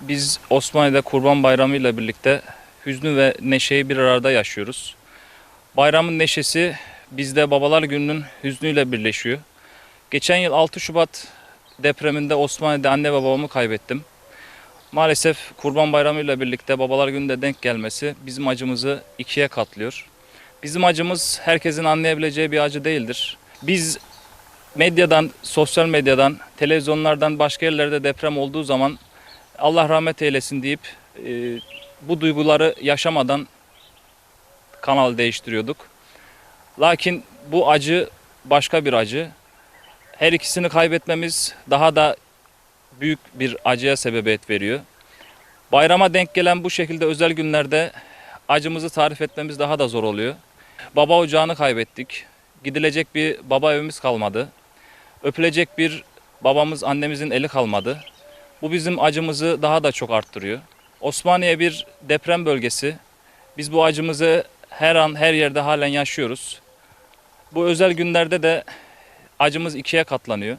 Biz Osmaniye'de Kurban Bayramı ile birlikte hüznü ve neşeyi bir arada yaşıyoruz. Bayramın neşesi bizde Babalar Günü'nün hüznüyle birleşiyor. Geçen yıl 6 Şubat depreminde Osmaniye'de anne ve babamı kaybettim. Maalesef Kurban Bayramı ile birlikte Babalar Günü'nde denk gelmesi bizim acımızı ikiye katlıyor. Bizim acımız herkesin anlayabileceği bir acı değildir. Biz medyadan, sosyal medyadan, televizyonlardan başka yerlerde deprem olduğu zaman Allah rahmet eylesin deyip e, bu duyguları yaşamadan kanal değiştiriyorduk. Lakin bu acı başka bir acı. Her ikisini kaybetmemiz daha da büyük bir acıya sebebiyet veriyor. Bayrama denk gelen bu şekilde özel günlerde acımızı tarif etmemiz daha da zor oluyor. Baba ocağını kaybettik. Gidilecek bir baba evimiz kalmadı. Öpülecek bir babamız, annemizin eli kalmadı. Bu bizim acımızı daha da çok arttırıyor. Osmaniye bir deprem bölgesi. Biz bu acımızı her an her yerde halen yaşıyoruz. Bu özel günlerde de acımız ikiye katlanıyor.